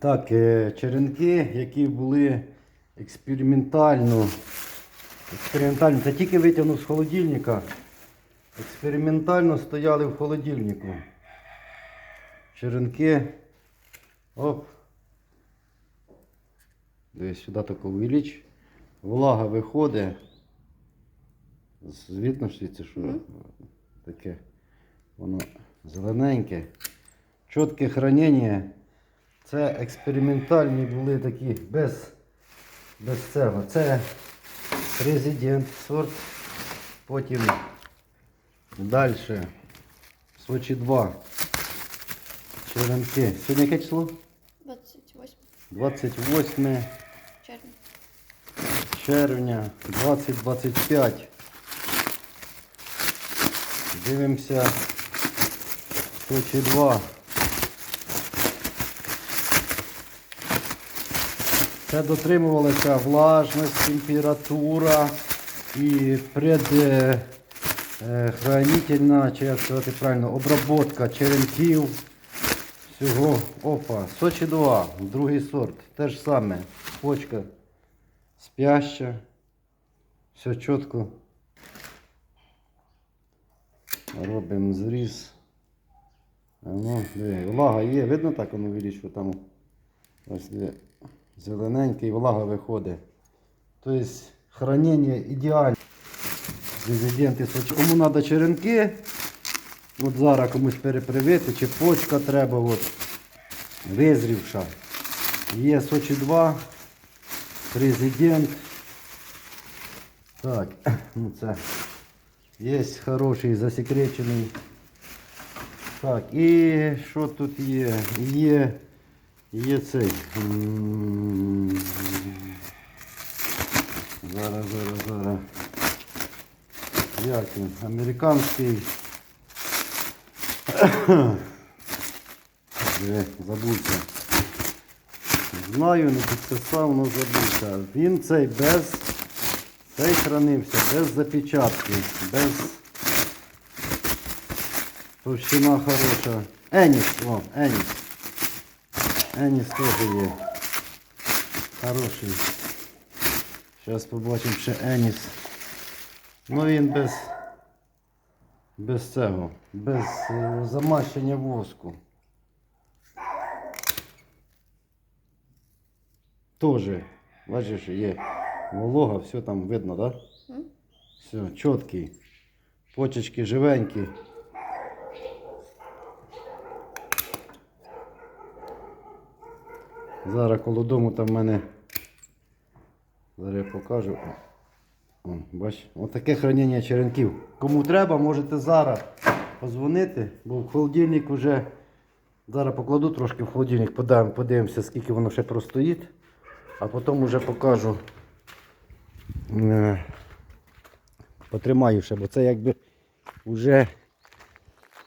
Так, е, черенки, які були експериментально. Експериментально, це тільки витягнув з холодильника. Експериментально стояли в холодильнику. Черенки. Оп. Дивись, сюди тако увелич. Влага виходить. Звідно ж це що таке. Воно зелененьке. Чітке хранення. Це експериментальні були такі без, без цього. Це президент сорт. Потім далі. Сочі 2. Черенки. Сьогодні яке число? 28 28 червня. червня 2025. Дивимося. Сочі 2. Це дотримувалася влажність, температура і предхранительна, чи як сказати правильно, обработка черенків. Всього. Опа, Сочі 2, другий сорт. Те ж саме. Почка спяща. Все чітко. Робимо зріз. Ну, диви, влага є, видно так воно виріш, що там ось де зелененький, влага виходить. Тобто хранення ідеальне. Резиденти. Кому треба черенки, от зараз комусь перепривити, чи почка треба, от, визрівша. Є Сочі 2, президент. Так, ну це є хороший засекречений. Так, і що тут є? Є, є цей. м, Зараз, зараз, зараз. Як він? Американський. Диви, Забувся. Знаю, не підписав, але забувся. Він цей без. Цей хранився без запечатки, без товщина хороша. Еніс, о, Еніс. Еніс теж є. Хороший. Зараз побачимо ще Еніс. Ну він без, без цього, без е, замащення воску. Тоже, бачиш, є волога, все там видно, так? Да? Все, чіткий. Почечки живенькі. Зараз коло дому там в мене. Зараз я покажу. Бач, отаке хранення черенків. Кому треба, можете зараз позвонити, бо в холодильник вже. Зараз покладу трошки в холодильник, подивимося, скільки воно ще простоїть, а потім вже покажу. Е, Потримаю ще, бо це якби вже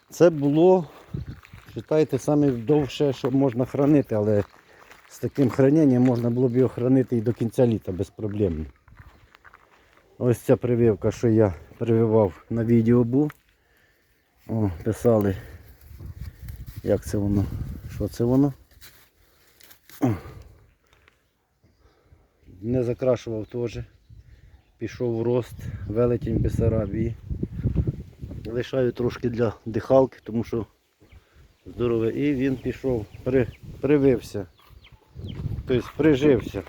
це було, вважайте, саме довше, що можна хранити, але з таким храненням можна було б його хранити і до кінця літа без проблем. Ось ця прививка, що я прививав на відео був. О, писали, як це воно, що це воно. Не закрашував теж. Пішов в рост, велетень Бесарабії. Лишаю трошки для дихалки, тому що здоровий. І він пішов, при, привився. Тобто прижився.